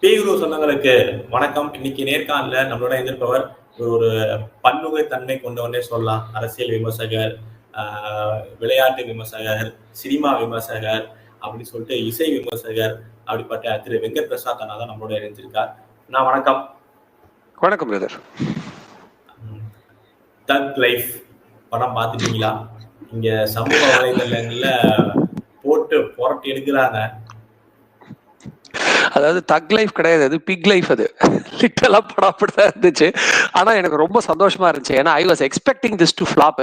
பேகுரு சொந்தங்களுக்கு வணக்கம். இன்னைக்கு நேர்காணல நம்மளோட எதிர்ப்பவர் ஒரு பன்முக தன்மை கொண்டவனே சொல்லலாம். அரசியல் விமர்சகர் விளையாட்டு விமர்சகர் சினிமா விமர்சகர் அப்படி சொல்லிட்டு இசை விமர்சகர் அப்படிப்பட்ட திரு வெங்கட் பிரசாத் அண்ணா தான் நம்மளோட இணைஞ்சிருக்கார் நான் வணக்கம். வணக்கம் பிரதர் தக் லைஃப் படம் பார்த்துட்டீங்களா? இங்க சமூக வலைதளங்கள்ல போட்டு புரட்டி எடுக்கிறாங்க. அதாவது தக் லைஃப் கிடையாது அது பிக் லைஃப் அது. லிட்டலா படம் அப்படிதான் இருந்துச்சு. ஆனா எனக்கு ரொம்ப சந்தோஷமா இருந்துச்சு. ஏன்னா I was expecting this to flop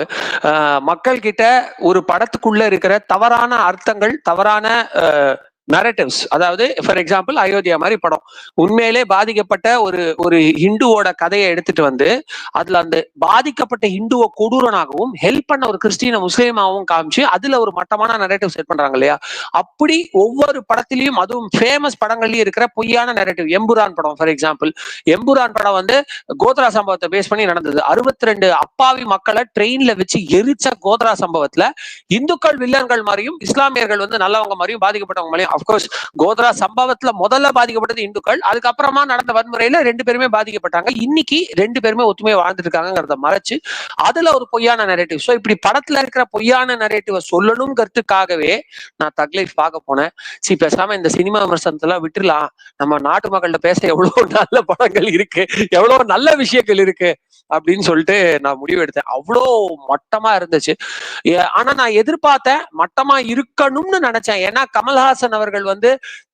மக்கள் கிட்ட ஒரு படத்துக்குள்ள இருக்கிற தவறான அர்த்தங்கள் தவறான நரேட்டிவ்ஸ் அதாவது ஃபார் எக்ஸாம்பிள் அயோத்தியா மாதிரி படம். உண்மையிலே பாதிக்கப்பட்ட ஒரு ஒரு ஹிந்துவோட கதையை எடுத்துட்டு வந்து அதுல அந்த பாதிக்கப்பட்ட ஹிந்துவை கொடூரனாகவும் ஹெல்ப் பண்ண ஒரு கிறிஸ்டின முஸ்லீமாவும் காமிச்சு அதுல ஒரு மட்டமான நரேட்டிவ் செட் பண்றாங்க இல்லையா? அப்படி ஒவ்வொரு படத்திலையும் அதுவும் ஃபேமஸ் படங்கள்லயும் இருக்கிற பொய்யான நரேட்டிவ் எம்புரான் படம் ஃபார் எக்ஸாம்பிள் எம்புரான் படம் வந்து கோத்ரா சம்பவத்தை பேஸ் பண்ணி நடந்தது. அறுபத்தி ரெண்டு அப்பாவி மக்களை ட்ரெயின்ல வச்சு எரிச்ச கோத்ரா சம்பவத்துல இந்துக்கள் வில்லன்கள் மாதிரியும் இஸ்லாமியர்கள் வந்து நல்லவங்க மாதிரியும் பாதிக்கப்பட்டவங்க மாதிரியும் அப்கோர்ஸ் கோத்ரா சம்பவத்துல முதல்ல பாதிக்கப்பட்டது இந்துக்கள் அதுக்கப்புறமா நடந்த வன்முறையில ரெண்டு பேருமே பாதிக்கப்பட்டாங்க. இன்னைக்கு ரெண்டு பேருமே ஒத்துமையா வாழ்ந்துட்டு இருக்காங்கிறத மறைச்சு அதுல ஒரு பொய்யான நரேட்டிவ் ஸோ இப்படி படத்துல இருக்கிற பொய்யான நரேட்டிவை சொல்லணுங்கிறதுக்காகவே நான் தக்லைஃப் பார்க்க போனேன். சி பேசாம இந்த சினிமா விமர்சனத்தெல்லாம் விட்டுலாம் நம்ம நாட்டு மக்கள்கிட்ட பேச எவ்வளவு நல்ல படங்கள் இருக்கு எவ்வளவு நல்ல விஷயங்கள் இருக்கு அப்படின்னு சொல்லிட்டு நான் முடிவு எடுத்தேன் அவ்வளோ மட்டமா இருந்துச்சு. ஆனா நான் எதிர்பார்த்தேன் மட்டமா இருக்கணும்னு நினைச்சேன். ஏன்னா கமல்ஹாசன் அவர்கள் வந்து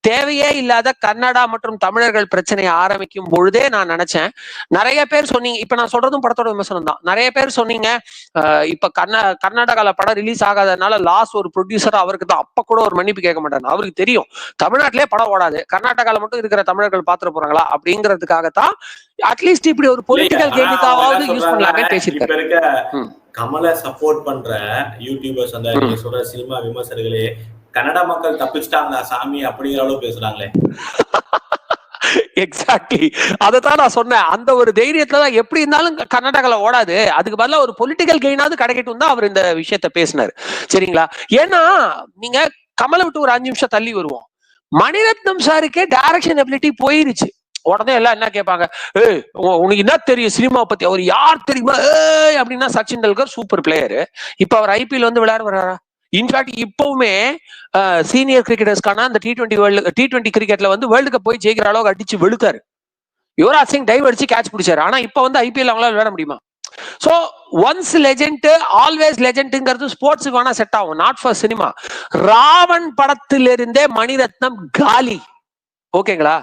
தேவையே இல்லாத கன்னடா மற்றும் தமிழர்கள் பிரச்சனையை ஆரம்பிக்கும் பொழுதே நான் நினைச்சேன். நிறைய பேர் சொன்னீங்க இப்ப நான் சொல்றதும் படத்தோட விமர்சனம் தான். நிறைய பேர் சொன்னீங்க இப்ப கர்நா கர்நாடகால படம் ரிலீஸ் ஆகாதனால லாஸ் ஒரு ப்ரொடியூசர் அவருக்கு தான். அப்ப கூட ஒரு மன்னிப்பு கேட்க மாட்டாங்க அவருக்கு தெரியும் தமிழ்நாட்டிலே படம் ஓடாது. கர்நாடகால மட்டும் இருக்கிற தமிழர்கள் பாத்துற போறாங்களா? அப்படிங்கிறதுக்காகத்தான் அட்லீஸ்ட் இப்படி ஒரு பொலிட்டிக்கல் கேமுக்காவது யூஸ் பண்ணலாமே பேசியிருக்காரு. கமலை சப்போர்ட் பண்ற யூடியூபர்ஸ் அந்த நீங்க சொல்ற சினிமா விமர்சகர்களே கன்னட மக்கள் தப்பிச்சிட்டாங்களா சாமி அப்படிங்கிற அளவு பேசுறாங்களே. எக்ஸாக்ட்லி அதைத்தான் நான் சொன்னேன். அந்த ஒரு தைரியத்துல தான் எப்படி இருந்தாலும் கர்நாடகால ஓடாது. அதுக்கு பதிலாக ஒரு பொலிட்டிக்கல் கெயினாவது கிடைக்கட்டும் தான் அவர் இந்த விஷயத்த பேசினாரு. சரிங்களா? ஏன்னா நீங்க கமலை விட்டு ஒரு அஞ்சு நிமிஷம் தள்ளி வருவோம். மணிரத்னம் சாருக்கே டைரக்ஷன் எபிலிட்டி போயிருச்சு. உடனே எல்லாம் என்ன கேட்பாங்க? ஏய் உனக்கு என்ன தெரியும் சினிமா பத்தி? அவர் யார் தெரியுமா? ஏய்! அப்படின்னா சச்சின் டெல்கர் சூப்பர் பிளேயரு இப்ப அவர் ஐபிஎல் வந்து விளையாட வர்றாரா? இன்ஃபேக்ட் இப்பவுமே சீனியர் கிரிக்கெட்டர்ஸ்க்கான அந்த T twenty world T twenty கிரிக்கெட்ல வந்து வேர்ல்டு கப் போய் ஜெயிக்கிற அளவுக்கு அடிச்சு வெளுத்தாரு யுவராஜ் சிங் டைவ் அடிச்சு கேட்ச் பிடிச்சாரு. ஆனா இப்ப வந்து ஐபிஎல் அவங்களால விளையாட முடியுமா? சோ ஒன்ஸ் லெஜெண்ட் ஆல்வேஸ் லெஜெண்ட்ங்கிறது ஸ்போர்ட்ஸுக்கு வேணா செட் ஆகும். நாட் ஃபார் சினிமா ராவன் படத்திலிருந்தே மணிரத்னம் காலி. ஓகேங்களா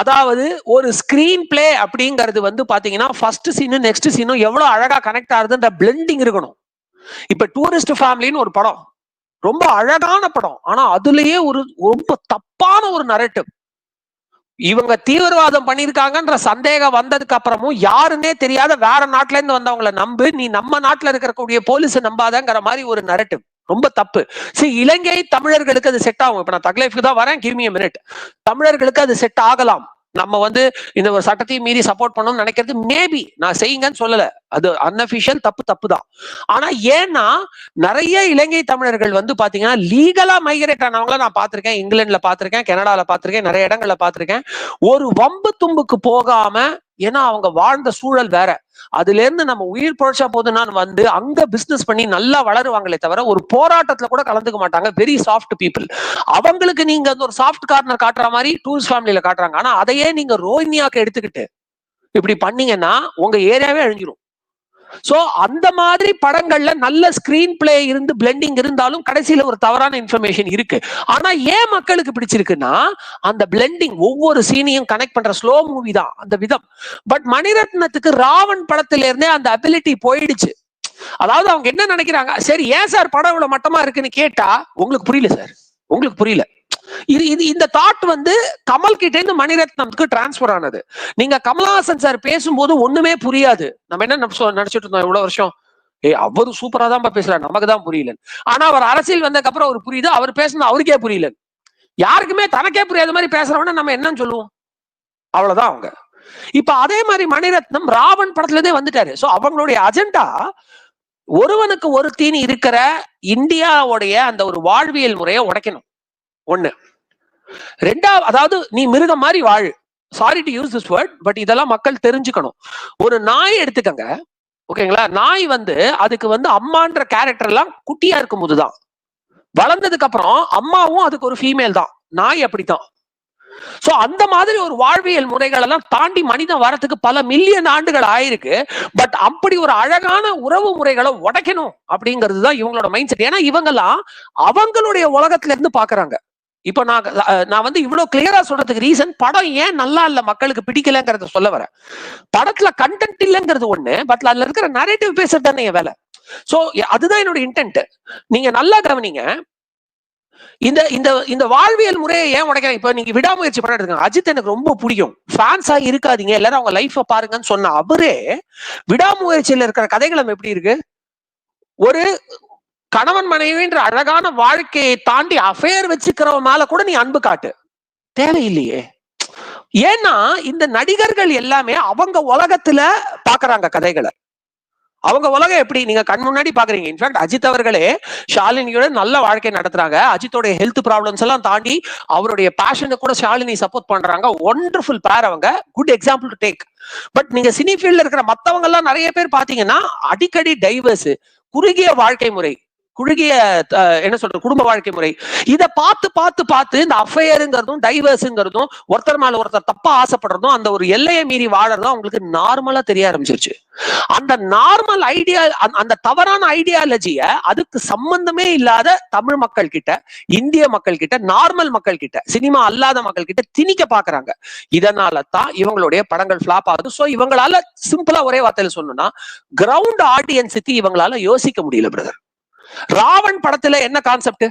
அதாவது ஒரு ஸ்கிரீன் பிளே அப்படிங்கிறது வந்து பாத்தீங்கன்னா ஃபர்ஸ்ட் சீனும் நெக்ஸ்ட் சீனும் எவ்வளவு அழகா கனெக்ட் ஆகுதுன்ற பிளெண்டிங் இருக்கணும். இப்ப டூரிஸ்ட் ஃபேமிலின்னு ஒரு படம். ரொம்ப அழகான படம். ஆனா அதுலயே ஒரு ரொம்ப தப்பான ஒரு நரேட்டிவ் இவங்க தீவிரவாதம் பண்ணிருக்காங்கன்ற சந்தேகம் வந்ததுக்கு அப்புறமும் யாருன்னே தெரியாத வேற நாட்டுல இருந்து வந்தவங்களை நம்பு நீ நம்ம நாட்டுல இருக்கக்கூடிய போலீஸ் நம்பாதங்கிற மாதிரி ஒரு நரேட்டிவ் ரொம்ப தப்பு. சரி இலங்கை தமிழர்களுக்கு அது செட் ஆகும். இப்ப நான் தக்லைஃப்க்கு தான் வரேன். கிவ் மி மினிட் தமிழர்களுக்கு அது செட் ஆகலாம். நம்ம வந்து இந்த ஒரு சட்டத்தையும் மீறி சப்போர்ட் பண்ணணும்னு நினைக்கிறது மேபி நான் செய்யுங்கன்னு சொல்லல. அது அன்அபிஷியல் தப்பு தப்பு தான் ஆனா ஏன்னா நிறைய இலங்கை தமிழர்கள் வந்து பாத்தீங்கன்னா லீகலா மைக்ரேட் ஆனவங்கள நான் பாத்திருக்கேன். இங்கிலாந்துல பாத்திருக்கேன் கனடால பாத்திருக்கேன் நிறைய இடங்கள்ல பாத்திருக்கேன். ஒரு வம்பு தும்புக்கு போகாம ஏன்னா அவங்க வாழ்ந்த சூழல் வேற. அதுல இருந்து நம்ம உயிர் பொழைச்சா போதுனான்னு வந்து அங்க பிசினஸ் பண்ணி நல்லா வளருவாங்களே தவிர ஒரு போராட்டத்துல கூட கலந்துக்க மாட்டாங்க. வெரி சாஃப்ட் பீப்புள் அவங்களுக்கு நீங்க அந்த ஒரு சாஃப்ட் கார்னர் காட்டுற மாதிரி டூரிஸ்ட் ஃபேமிலியில காட்டுறாங்க. ஆனா அதையே நீங்க ரோஹினியாக்கு எடுத்துக்கிட்டு இப்படி பண்ணீங்கன்னா உங்க ஏரியாவே அழிஞ்சிரும். சோ அந்த மாதிரி படங்கள்ல நல்ல ஸ்கிரீன் பிளே இருந்து பிளெண்டிங் இருந்தாலும் கடைசியில ஒரு தவறான இன்ஃபர்மேஷன் இருக்கு. ஆனா ஏன் மக்களுக்கு பிடிச்சிருக்குன்னா அந்த பிளெண்டிங் ஒவ்வொரு சீனையும் கனெக்ட் பண்ற ஸ்லோ மூவி தான் அந்த விதம். பட் மணிரத்னத்துக்கு ராவன் படத்துல இருந்தே அந்த அபிலிட்டி போயிடுச்சு. அதாவது அவங்க என்ன நினைக்கிறாங்க? சரி ஏன் சார் படம் இவ்வளவு மட்டமா இருக்குன்னு கேட்டா உங்களுக்கு புரியல சார். உங்களுக்கு புரியல. இது இது இந்த தாட் வந்து கமல் கிட்ட இருந்து மணிரத்னத்துக்கு டிரான்ஸ்பர் ஆனது. நீங்க கமல்ஹாசன் சார் பேசும்போது ஒண்ணுமே புரியாது. நம்ம என்ன நினைச்சிட்டு இருந்தோம் இவ்வளவு வருஷம்? ஏய் அவரு சூப்பரா தான் பேசுறாரு. நமக்கு தான் புரியல ஆனா அவர் அரசியல் வந்ததுக்கு அப்புறம் அவர் புரியுது. அவர் பேசுனது அவருக்கே புரியல யாருக்குமே தனக்கே புரியாத மாதிரி பேசுறவன நம்ம என்னன்னு சொல்லுவோம்? அவ்வளவுதான் அவங்க. இப்ப அதே மாதிரி மணிரத்னம் ராவன் படத்துல இருந்தே வந்துட்டாரு. சோ அவங்களுடைய அஜெண்டா ஒருவனுக்கு ஒரு தீனி இருக்கிற இந்தியாவுடைய அந்த ஒரு வாழ்வியல் முறையை உடைக்கணும். ஒண்ணு. ரெண்டாவது அதாவது நீ மிருகம் மாதிரி வாழ். Sorry to use this word but இதெல்லாம் மக்கள் தெரிஞ்சுக்கணும். ஒரு நாய் எடுத்துக்கங்க. ஓகேங்களா? நாய் வந்து அதுக்கு வந்து அம்மான்ற கேரக்டர் எல்லாம் குட்டியா இருக்கும் போதுதான் வளர்ந்ததுக்கு அப்புறம் அம்மாவும் அதுக்கு ஒரு ஃபீமேல் தான். நாய் அப்படித்தான். சோ அந்த மாதிரி ஒரு வாழ்வியல் முறைகள் எல்லாம் தாண்டி மனிதன் வரத்துக்கு பல மில்லியன் ஆண்டுகள் ஆயிருக்கு. பட் அப்படி ஒரு அழகான உறவு முறைகளை உடைக்கணும் அப்படிங்கிறது தான் இவங்களோட மைண்ட் செட் ஏன்னா இவங்கெல்லாம் அவங்களுடைய உலகத்துல இருந்து பாக்குறாங்க. இப்போ நான் நான் வந்து இவ்வளவு கிளியரா சொல்றதுக்கு ரீசன் படம் ஏன் நல்லா இல்ல மக்களுக்கு பிடிக்கலங்கிறத சொல்ல வரேன். படத்துல கண்டென்ட் இல்லைங்கிறது ஒண்ணு பட் அதுல இருக்கிற நரேட்டிவ் பேசுறது தானே என் வேலை. சோ அதுதான் என்னோட இன்டென்ட் நீங்க நல்லா கவனிங்க. இந்த இந்த இந்த வாழ்வியல் முறையை ஏன் உடைக்கிறேன்? இப்ப நீங்க விடாமுயற்சி படம் எடுத்துங்க அஜித் எனக்கு ரொம்ப பிடிக்கும். ஃபேன்ஸா இருக்காதீங்க. எல்லாரும் அவங்க லைஃப பாருங்கன்னு சொன்ன அவரே விடாமுயற்சியில இருக்கிற கதைகளம் எப்படி இருக்கு? ஒரு கணவன் மனைவின்ற அழகான வாழ்க்கையை தாண்டி அஃபேர் வச்சுக்கிறவன் மேல கூட நீ அன்பு காட்டு. தேவையில்லையே. ஏன்னா இந்த நடிகர்கள் எல்லாமே அவங்க உலகத்துல பாக்குறாங்க கதைகளை. அவங்க உலகம் எப்படி? நீங்க கண் முன்னாடி பாக்குறீங்க. இன்ஃபேக்ட் அஜித் அவர்களே ஷாலினியோட நல்ல வாழ்க்கை நடத்துறாங்க. அஜித்தோட ஹெல்த் ப்ராப்ளம்ஸ் எல்லாம் தாண்டி அவருடைய பேஷனை கூட ஷாலினி சப்போர்ட் பண்றாங்க. ஒண்டர்ஃபுல் பேர் அவங்க. Good example to take but நீங்க சினி ஃபீல்ட்ல இருக்கிற மத்தவங்க எல்லாம் நிறைய பேர் பாத்தீங்கன்னா அடிக்கடி டைவர்ஸ் குறுகிய வாழ்க்கை முறை குழுகிய என்ன சொல்றது குடும்ப வாழ்க்கை முறை. இதை பார்த்து பார்த்து பார்த்து இந்த அஃபையருங்கிறதும் டைவர்ஸுங்கிறதும் ஒருத்தர் மேல ஒருத்தர் தப்பா ஆசைப்படுறதும் அந்த ஒரு எல்லையை மீறி வாழறதும் அவங்களுக்கு நார்மலா தெரிய ஆரம்பிச்சிருச்சு. அந்த நார்மல் ஐடியா அந்த தவறான ஐடியாலஜிய அதுக்கு சம்பந்தமே இல்லாத தமிழ் மக்கள் கிட்ட இந்திய மக்கள் கிட்ட நார்மல் மக்கள் கிட்ட சினிமா அல்லாத மக்கள் கிட்ட திணிக்க பாக்குறாங்க. இதனால தான் இவங்களுடைய படங்கள் ஃபிளாப் ஆகுது. சோ இவங்களால சிம்பிளா ஒரே வார்த்தையில சொல்லணும்னா கிரவுண்ட் ஆடியன்ஸுக்கு இவங்களால யோசிக்க முடியல பிரதர் ராவன் படத்துல என்ன கான்செப்ட்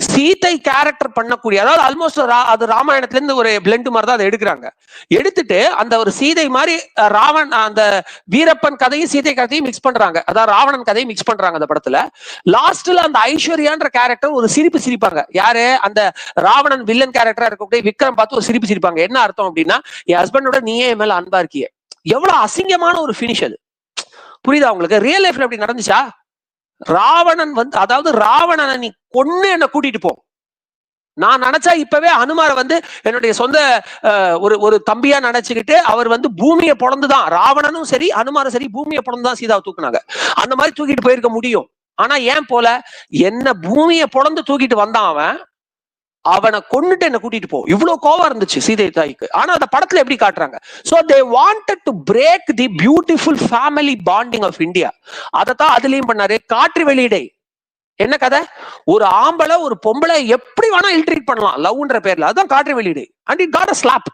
சீதை கேரக்டர் பண்ணக்கூடிய அதாவது ஆல்மோஸ்ட் அது ராமாயணத்துல இருந்து ஒரு பிளெண்ட் மாதிரி தான் அதை எடுக்கிறாங்க. எடுத்துட்டு அந்த ஒரு சீதை மாதிரி ராவன் அந்த வீரப்பன் கதையும் சீதை கதையும் மிக்ஸ் பண்றாங்க. அதாவது ராவணன் கதையும் மிக்ஸ் பண்றாங்க அந்த படத்துல. லாஸ்ட்ல அந்த ஐஸ்வர்யான்ற கேரக்டர் ஒரு சிரிப்பு சிரிப்பாங்க. யாரு? அந்த ராவணன் வில்லன் கேரக்டரா இருக்கக்கூடிய விக்ரம் பார்த்து ஒரு சிரிப்பு சிரிப்பாங்க. என்ன அர்த்தம் அப்படின்னா என் ஹஸ்பண்டோட நீயே என் மேல அன்பா இருக்கிய. எவ்வளவு அசிங்கமான ஒரு பினிஷ் அது. புரியுதா உங்களுக்கு? ரியல் லைஃப்ல அப்படி நடந்துச்சா? ராவணன் வந்து அதாவது ராவணனை நீ கொன்னு என்ன கூட்டிட்டு போ. நான் நினைச்சா இப்பவே அனுமாரை வந்து என்னுடைய சொந்த ஒரு ஒரு தம்பியா நினைச்சுக்கிட்டு அவர் வந்து பூமியை பிறந்துதான் ராவணனும் சரி அனுமாரும் சரி பூமியை பிறந்துதான் சீதாவை தூக்குனாங்க. அந்த மாதிரி தூக்கிட்டு போயிருக்க முடியும். ஆனா ஏன் போல? என்ன பூமியை பிறந்து தூக்கிட்டு வந்தான் அவன். அவனை கொன்னுட்டு என்ன கூட்டிட்டு போ. இவ்வளவு கோவம் இருந்துச்சு சீதை தாய்க்கு. ஆனா அந்த படத்துல எப்படி காட்டுறாங்க? So they wanted to break the beautiful family bonding of India அதத்தான் அதுலயும் பண்ணாரு. காற்று வெளியிடை. என்ன கதை? ஒரு ஆம்பளை ஒரு பொம்பளை எப்படி வேணா இல்ட்ரீட் பண்ணலாம். லவ்ன்ற பேர்ல. அதுதான் Kaatru Veliyidai. And it got a slap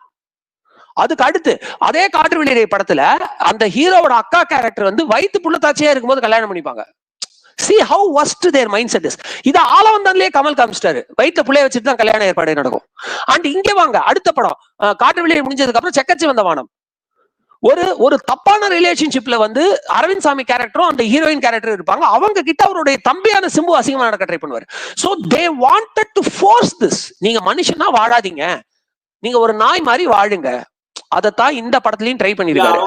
அதுக்கு அடுத்து அதே காற்று வெளியிடை படத்துல அந்த ஹீரோவோட அக்கா கேரக்டர் வந்து வயித்து புள்ளத்தாச்சியா இருக்கும்போது கல்யாணம் பண்ணிப்பாங்க. See how worst their mindset is இது ஆலவந்தான்லயே கமல் காமிச்சிட்டாரு. வயிற்று பிள்ளைய வச்சுட்டு தான் கல்யாண ஏற்பாடு நடக்கும். அண்ட் இங்கே வாங்க அடுத்த படம். காட்டு வெளியே முடிஞ்சதுக்கு அப்புறம் செக்கச்சி வந்த வானம். ஒரு ஒரு தப்பான ரிலேஷன்ஷிப்ல வந்து அரவிந்த் சாமி கேரக்டரும் அந்த ஹீரோயின் கேரக்டர் இருப்பாங்க. அவங்க கிட்ட அவருடைய தம்பியான சிம்பு அசிங்கமா நடக்க ட்ரை பண்ணுவார். So they wanted to force this நீங்க மனுஷனா வாழாதீங்க. நீங்க ஒரு நாய் மாதிரி வாழுங்க. அதத்தான் இந்த படத்துலயும் ட்ரை பண்ணிருக்காரு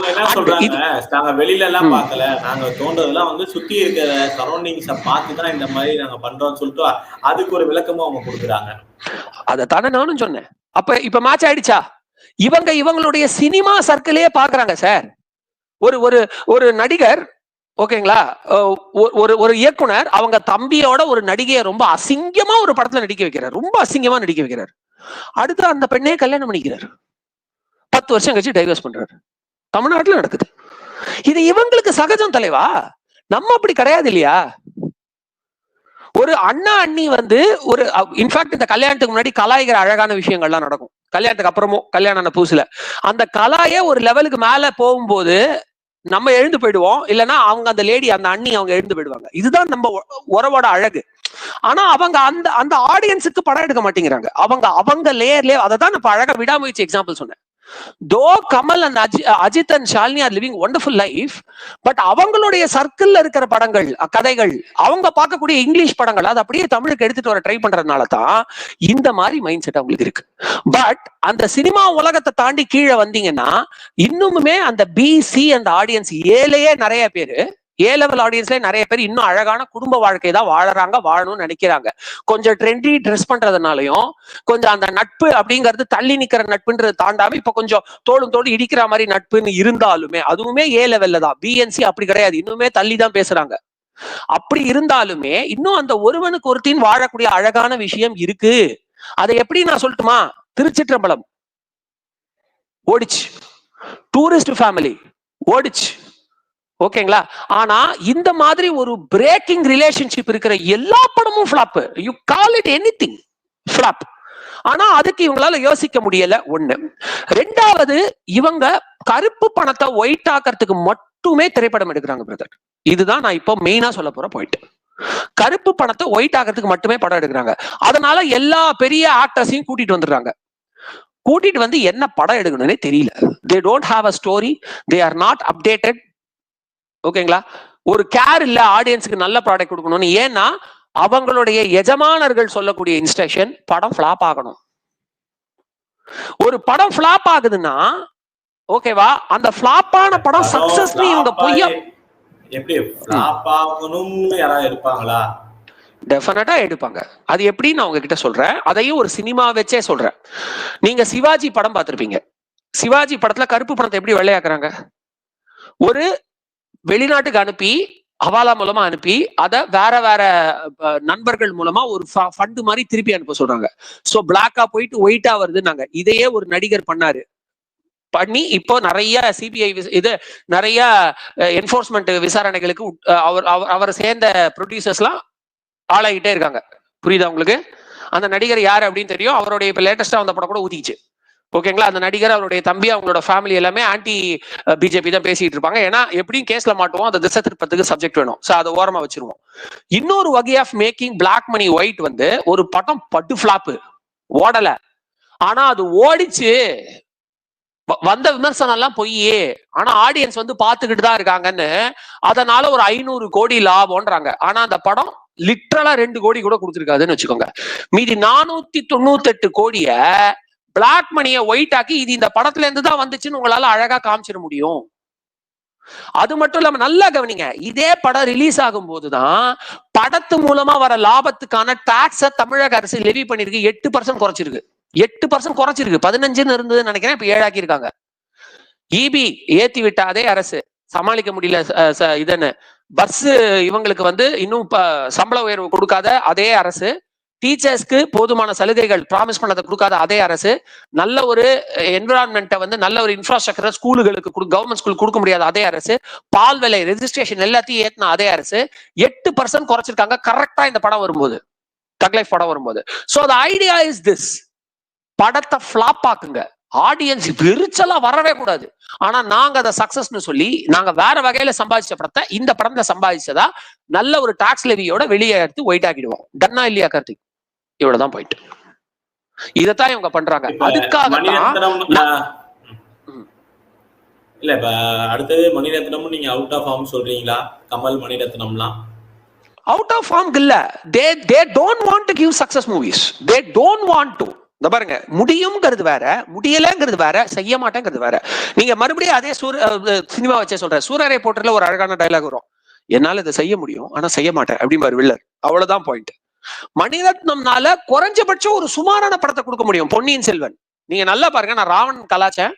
வெளியில எல்லாம் ம். பார்க்கல. நாங்க தோன்றதெல்லாம் வந்து சுத்தி இருக்கிற சரௌண்டிங்ஸ பார்த்து தான் இந்த மாதிரி நாங்க பண்றோம்னு சொல்லிட்டு அதுக்கு ஒரு விளக்கமும் அவங்க கொடுக்குறாங்க. அதத்தானே நானும் சொன்னேன். அப்ப இப்ப மேட்ச் ஆயிடுச்சா? இவங்க இவங்களுடைய சினிமா சர்க்கிளே பாக்குறாங்க சார் ஒரு ஒரு ஒரு நடிகர் ஓகேங்களா? ஒரு ஒரு இயக்குனர் அவங்க தம்பியோட ஒரு நடிகையை ரொம்ப அசிங்கமா ஒரு படத்துல நடிக்க வைக்கிறார். ரொம்ப அசிங்கமா நடிக்க வைக்கிறார். அடுத்து அந்த பெண்ணே கல்யாணம் பண்ணிக்கிறார். பத்து வருஷம் கழிச்சு டைவர்ஸ் பண்றாரு. தமிழ்நாட்டுல நடக்குது. இது இவங்களுக்கு சகஜம் தலைவா? நம்ம அப்படி கிடையாது இல்லையா? ஒரு அண்ணா அண்ணி வந்து ஒரு இன்ஃபேக்ட் இந்த கல்யாணத்துக்கு முன்னாடி கலாய்கிற அழகான விஷயங்கள்லாம் நடக்கும். கல்யாணத்துக்கு அப்புறமும் கல்யாணம் ஆன புதுசுல. அந்த கலாயே ஒரு லெவலுக்கு மேல போகும்போது நம்ம எழுந்து போயிடுவோம். இல்லைன்னா அவங்க அந்த லேடி அந்த அண்ணி அவங்க எழுந்து போயிடுவாங்க. இதுதான் நம்ம உறவோட அழகு. ஆனா அவங்க அந்த அந்த ஆடியன்ஸுக்கு படம் எடுக்க மாட்டேங்கிறாங்க. அவங்க அவங்க லேயர்லேயே அதை தான் நான் இப்ப அழகா விடாமுயற்சி எக்ஸாம்பிள் சொன்னேன். Though Kamal and Aji Ajith and Shalini are living wonderful life but அவங்களுடைய சர்க்கிள்ல இருக்கிற படங்கள் கதைகள் அவங்க பார்க்கக்கூடிய இங்கிலீஷ் படங்கள் அதை அப்படியே தமிழுக்கு எடுத்துட்டு வர ட்ரை பண்றதுனால தான் இந்த மாதிரி மைண்ட் செட் அவங்களுக்கு இருக்கு. பட் அந்த சினிமா உலகத்தை தாண்டி கீழே வந்தீங்கன்னா இன்னுமுமே அந்த பிசி அந்த ஆடியன்ஸ் ஏழையே நிறைய பேரு ஏ லெவல் ஆடியன்ஸ்ல நிறைய பேர் இன்னும் அழகான குடும்ப வாழ்க்கை தான் வாழறாங்க வாழணும்னு நினைக்கிறாங்க. கொஞ்சம் ட்ரெண்டி ட்ரெஸ் பண்றதுனாலயும் கொஞ்சம் அந்த நட்பு அப்படிங்கிறது தள்ளி நிக்கிற நட்புன்றது தாண்டாம இப்ப கொஞ்சம் தோளும் தோடு இடிக்கிற மாதிரி நட்புன்னு இருந்தாலுமே அதுவுமே ஏ லெவல்ல தான். பிஎன்சி அப்படி கிடையாது. இன்னுமே தள்ளி தான் பேசுறாங்க. அப்படி இருந்தாலுமே இன்னும் அந்த ஒருவனுக்கு ஒருத்தின் வாழக்கூடிய அழகான விஷயம் இருக்கு. அதை எப்படி நான் சொல்லட்டுமா? திருச்சிற்றம்பலம். ஓடிச்சு. டூரிஸ்ட் ஃபேமிலி ஓடிச்சு. ஓகேங்களா? ஆனா இந்த மாதிரி ஒரு பிரேக்கிங் ரிலேஷன்ஷிப் இருக்கிற எல்லா படமும் flop you call it anything flop ஆனா அதுக்கு இவங்களால யோசிக்க முடியல. ஒண்ணு. ரெண்டாவது இவங்க கருப்பு பணத்தை ஒயிட் ஆக்கிறதுக்கு மட்டுமே திரைப்படம் எடுக்கிறாங்க பிரதர் இதுதான் நான் இப்போ மெயினா சொல்ல போற பாயிண்ட் கருப்பு பணத்தை ஒயிட் ஆகிறதுக்கு மட்டுமே படம் எடுக்கிறாங்க. அதனால எல்லா பெரிய ஆக்டர்ஸையும் கூட்டிட்டு வந்துடுறாங்க. கூட்டிட்டு வந்து என்ன படம் எடுக்கணும்னே தெரியல. They don't have a story they are not updated ஓகேங்களா ஒரு கேர் இல்ல ஆடியன்ஸுக்கு நல்ல ப்ராடக்ட் கொடுக்கணும்னு. ஏன்னா அவங்களுடைய எஜமானர்கள் சொல்லக்கூடிய இன்ஸ்ட்ரக்ஷன் படம் ஃபிளாப் ஆகணும். ஒரு படம் ஃபிளாப் ஆகுதுன்னா ஓகேவா அந்த ஃபிளாப்பான படம் சக்சஸ் இவங்க பொய்யா எப்படி ஃபிளாப் ஆகணும்னு யாராவது இருப்பாங்களா டெஃபினட்டா எடுப்பாங்க. அது எப்படி நான் உங்ககிட்ட சொல்றேன். அதையும் ஒரு சினிமா வச்சே சொல்றேன். நீங்க சிவாஜி படம் பார்த்திருப்பீங்க. சிவாஜி படத்துல கருப்பு பணத்தை எப்படி வெள்ளையாக்குறாங்க ஒரு வெளிநாட்டுக்கு அனுப்பி ஹவாலா மூலமா அனுப்பி அதை வேற வேற நண்பர்கள் மூலமா ஒரு ஃபண்டு மாதிரி திருப்பி அனுப்ப சொல்றாங்க. ஸோ பிளாக்கா போயிட்டு ஒயிட்டா வருதுன்னாங்க. இதையே ஒரு நடிகர் பண்ணாரு. பண்ணி இப்போ நிறைய சிபிஐ இது நிறைய என்போர்ஸ்மெண்ட் விசாரணைகளுக்கு உட்- அவர் அவர் அவரை சேர்ந்த ப்ரொடியூசர்ஸ்லாம் ஆளாகிட்டே இருக்காங்க. புரியுதா உங்களுக்கு? அந்த நடிகர் யார் அப்படின்னு தெரியும். அவருடைய இப்போ லேட்டஸ்டா வந்த படம் கூட ஊதிச்சு ஓகேங்களா? அந்த நடிகர் அவருடைய தம்பி அவங்களோட ஃபேமிலி எல்லாமே ஆன்டி பிஜேபி தான் பேசிட்டு இருப்பாங்க. ஏன்னா எப்படியும் கேஸ்ல மாட்டுவோம். அந்த திசை திருப்பத்துக்கு சப்ஜெக்ட் வேணும். ஸோ அதை ஓரமா வச்சிருவோம். இன்னொரு வகை of making black money white வந்து ஒரு படம் பட்டு ஃபிளாப்பு ஓடல. ஆனா அது ஓடிச்சு வ- வந்த விமர்சனம் எல்லாம் பொய்யே. ஆனா ஆடியன்ஸ் வந்து பாத்துக்கிட்டு தான் இருக்காங்கன்னு அதனால ஒரு ஐநூறு கோடி லாபம்ன்றாங்க. ஆனா அந்த படம் லிட்ரலா ரெண்டு கோடி கூட கொடுத்துருக்காதுன்னு வச்சுக்கோங்க. மீதி நானூத்தி தொண்ணூத்தெட்டு கோடிய பிளாக் மணியை ஒயிட் ஆக்கி இது இந்த படத்துல இருந்து தான் வந்துச்சுன்னு உங்களால அழகா காமிச்சிட முடியும். அது மட்டும் இல்லாம நல்லா கவனிங்க. இதே படம் ரிலீஸ் ஆகும் போதுதான் படத்து மூலமா வர லாபத்துக்கான டாக்ஸ தமிழக அரசு லெவி பண்ணிருக்கு. எட்டு பர்சன்ட் குறைச்சிருக்கு. எட்டு பர்சன்ட் குறைச்சிருக்கு. பதினஞ்சுன்னு இருந்ததுன்னு நினைக்கிறேன். இப்ப ஏழாக்கி இருக்காங்க இபி ஏத்தி விட்ட அதே அரசு. சமாளிக்க முடியல ச- இதுன்னு. பஸ் இவங்களுக்கு வந்து இன்னும் சம்பள உயர்வு கொடுக்காத அதே அரசு டீச்சர்ஸ்க்கு போதுமான சலுகைகள் ப்ராமிஸ் பண்ணதை கொடுக்காத அதே அரசு நல்ல ஒரு என்விரான்மெண்ட்டை வந்து நல்ல ஒரு இன்ஃப்ராஸ்ட்ரக்சரை ஸ்கூலுகளுக்கு கவர்மெண்ட் ஸ்கூல் கொடுக்க முடியாத அதே அரசு பால் விலை ரெஜிஸ்ட்ரேஷன் எல்லாத்தையும் ஏற்றின அதே அரசு எட்டு பர்சன்ட் குறைச்சிருக்காங்க. கரெக்டா இந்த படம் வரும்போது. தக்லைஃப் படம் வரும்போது. ஸோ அந்த ஐடியா இஸ் திஸ் படத்தை ஃபிளாப் ஆக்குங்க. ஆடியன்ஸ் விரிச்சலா வரவே கூடாது. ஆனா நாங்க அதை சக்சஸ்னு சொல்லி நாங்க வேற வகையில சம்பாதிச்ச படத்தை இந்த படத்தை சம்பாதிச்சதா நல்ல ஒரு டாக்ஸ் லெவியோட வெளியே எடுத்து ஒயிட் ஆக்கிடுவோம் டன்னா இல்லையா கார்த்திக்? இவ்வளவுதான் போயிட்டு. இதைத்தான் இவங்க பண்றாங்க. அதுக்காக மணிரத்னம். இல்ல இப்ப அடுத்தது மணிரத்னமும் நீங்க அவுட் ஆஃப் ஃபார்ம் சொல்றீங்களா? கமல் மணிரத்னம்லாம். அவுட் ஆஃப் ஃபார்ம் இல்ல. They they don't want to give success movies they don't want to இந்த பாருங்க முடியுங்கிறது வேற முடியலங்கிறது வேற செய்ய மாட்டேங்கிறது வேற. நீங்க மறுபடியும் அதே சூர சினிமா வச்சே சொல்றேன். சூரரை போட்டுல ஒரு அழகான டைலாக் வரும். என்னால இதை செய்ய முடியும் ஆனா செய்ய மாட்டேன் அப்படிம்பாரு வில்லர். அவ்வளவுதான் பாயிண்ட் மணிரத்னம்னால குறைஞ்சபட்சம் ஒரு சுமாரான படத்தை கொடுக்க முடியும் பொன்னியின் செல்வன். நீங்க நல்லா பாருங்க நான் ராவணன் கலாச்சேன்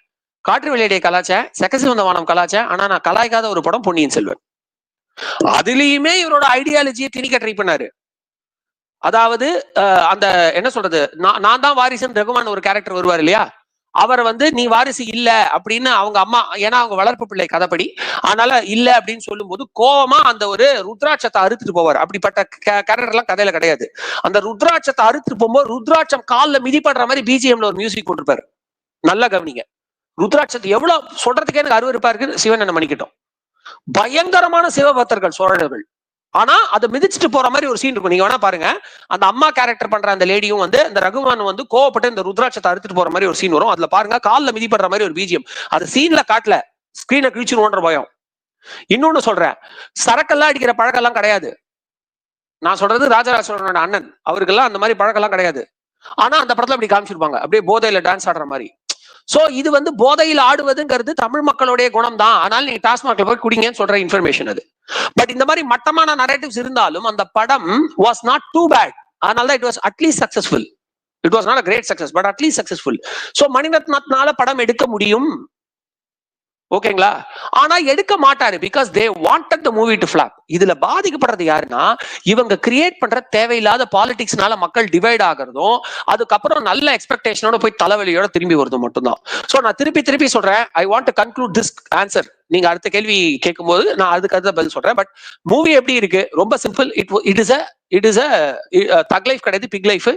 காற்று வெளியடைய கலாச்சேன் செகசிவந்த வானம் கலாச்சேன் ஆனா நான் கலாய்க்காத ஒரு படம் பொன்னியின் செல்வன். அதுலயுமே இவரோட ஐடியாலஜியை திணிக்க ட்ரை பண்ணாரு. அதாவது அந்த என்ன சொல்றது நான் நான் தான் வாரிசன் ரகுமான் ஒரு கேரக்டர் வருவார் இல்லையா? அவர் வந்து நீ வாரிசு இல்ல அப்படின்னு அவங்க அம்மா ஏன்னா அவங்க வளர்ப்பு பிள்ளை கதைப்படி. அதனால இல்ல அப்படின்னு சொல்லும்போது கோவமா அந்த ஒரு ருத்ராட்சத்தை அறுத்துட்டு போவார். அப்படிப்பட்ட கேரக்டர் எல்லாம் கதையில கிடையாது. அந்த ருத்ராட்சத்தை அறுத்துட்டு போகும்போது ருத்ராட்சம் காலில் மிதிப்படுற மாதிரி பிஜிஎம்ல ஒரு மியூசிக் போட்டிருப்பாரு. நல்லா கவனிங்க. ருத்ராட்சத்தை எவ்வளவு சொல்றதுக்கே எனக்கு அருவருப்பா இருக்கு சிவன் என்ன மன்னிக்கட்டும். பயங்கரமான சிவபக்தர்கள் சோழர்கள். ஆனா அதை மிதிச்சுட்டு போற மாதிரி ஒரு சீன் இருக்கும். நீங்க வேணா பாருங்க. அந்த அம்மா கேரக்டர் பண்ற அந்த லேடியும் வந்து அந்த ரகுமான் வந்து கோவப்பட்டு இந்த ருத்ராட்சத்தை அறுத்துட்டு போற மாதிரி ஒரு சீன் வரும். அதுல பாருங்க காலில் மிதிப்படுற மாதிரி ஒரு பீஜியம். அது சீன்ல காட்டல. ஸ்கிரீனை கிழிச்சிருவோன்ற பயம். இன்னொன்னு சொல்றேன். சரக்கெல்லாம் அடிக்கிற பழக்கம்லாம் கிடையாது. நான் சொல்றது ராஜராஜ சோழனோட அண்ணன். அவருக்கெல்லாம் அந்த மாதிரி பழக்கம்லாம் கிடையாது. ஆனா அந்த படத்துல அப்படி காமிச்சிருப்பாங்க. அப்படியே போதையில டான்ஸ் ஆடுற மாதிரி. சோ இது வந்து போதையில் ஆடுவதுங்கிறது தமிழ் மக்களுடைய குணம் தான் ஆனால் நீங்க டாஸ்மாக்ல போய் குடிங்கன்னு சொல்ற இன்ஃபர்மேஷன் அது. பட் இந்த மாதிரி மட்டமான நரேட்டிவ்ஸ் இருந்தாலும் அந்த படம் வாஸ் நாட் டூ பேட் அதனால தான் it was at least successful it was not great success but at least successful so மணிரத்னத்னால படம் எடுக்க முடியும். ஓகேங்களா? ஆனா எடுக்க மாட்டாரு because they wanted the movie to flop இதுல பாதிக்கப்படுறது யாருன்னா இவங்க கிரியேட் பண்ற தேவையில்லாத பாலிடிக்ஸ்னால மக்கள் டிவைட் ஆகுறதும் அதுக்கப்புறம் நல்ல எக்ஸ்பெக்டேஷனோட போய் தலைவலியோட திரும்பி வருது மட்டும்தான். ஸோ நான் திருப்பி திருப்பி சொல்றேன். I want to conclude this answer நீங்க அடுத்த கேள்வி கேட்கும்போது நான் அதுக்கு அடுத்த பதில் சொல்றேன். பட் மூவி எப்படி இருக்கு? ரொம்ப simple it it is a it is a thug life கிடையாது பிக் லைஃப்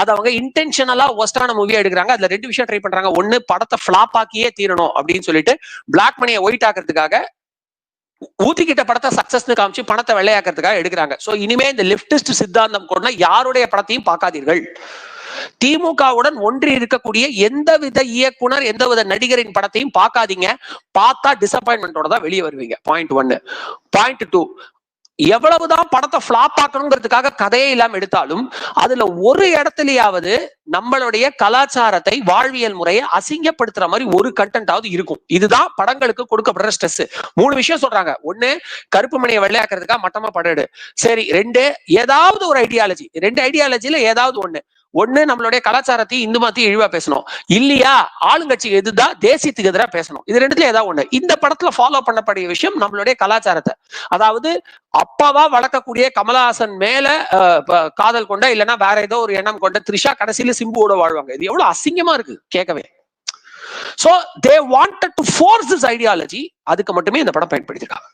அது அவங்க இன்டென்ஷனலா ஒஸ்டான மூவியா எடுக்கிறாங்க. அதுல ரெண்டு விஷயம் ட்ரை பண்றாங்க. ஒன்னு படத்தை ஃபிளாப் ஆக்கியே தீரணும் அப்படின்னு சொல்லிட்டு பிளாக் மணியை ஒயிட் ஆக்குறதுக்காக ஊத்திக்கிட்ட படத்தை சக்சஸ்னு காமிச்சு பணத்தை வெள்ளையாக்குறதுக்காக எடுக்கிறாங்க. சோ இனிமே இந்த லிப்டிஸ்ட் சித்தாந்தம் கொண்ட யாருடைய படத்தையும் பார்க்காதீர்கள். திமுகவுடன் ஒன்றி இருக்கக்கூடிய எந்தவித இயக்குனர் எந்தவித நடிகரின் படத்தையும் பார்க்காதீங்க. பார்த்தா டிசப்பாயின்மெண்டோட தான் வெளியே வருவீங்க. பாயிண்ட் ஒன்னு பாயிண்ட் டூ எவ்வளவுதான் படத்தை ஃபிளாப் ஆக்கணுங்கிறதுக்காக கதையே இல்லாம எடுத்தாலும் அதுல ஒரு இடத்துலயாவது நம்மளுடைய கலாச்சாரத்தை வாழ்வியல் முறையை அசிங்கப்படுத்துற மாதிரி ஒரு கண்டென்ட்டாவது இருக்கும். இதுதான் படங்களுக்கு கொடுக்கப்படுற ஸ்ட்ரெஸ் மூணு விஷயம் சொல்றாங்க. ஒண்ணு கருப்பு மணியை வெள்ளையாக்குறதுக்காக மட்டமா படம் எடு. சரி ரெண்டு ஏதாவது ஒரு ஐடியாலஜி ரெண்டு ஐடியாலஜில ஏதாவது ஒண்ணு. ஒண்ணு நம்மளுடைய கலாச்சாரத்தையும் இந்து மதத்தையும் இழிவா பேசணும். இல்லையா? ஆளுங்கட்சிக்கு எதுதான் தேசியத்துக்கு எதிராக பேசணும். இது ரெண்டுல ஏதாவது ஒண்ணு. இந்த படத்துல ஃபாலோ பண்ணப்படிய விஷயம் நம்மளுடைய கலாச்சாரத்தை. அதாவது அப்பாவா வளர்க்கக்கூடிய கமலஹாசன் மேல காதல் கொண்ட இல்லைன்னா வேற ஏதோ ஒரு எண்ணம் கொண்ட த்ரிஷா கடைசியில சிம்புவோட வாழ்வாங்க. இது எவ்வளவு அசிங்கமா இருக்கு கேட்கவே. So they wanted to force this ideology அதுக்கு மட்டுமே இந்த படம் பயன்படுத்திருக்காங்க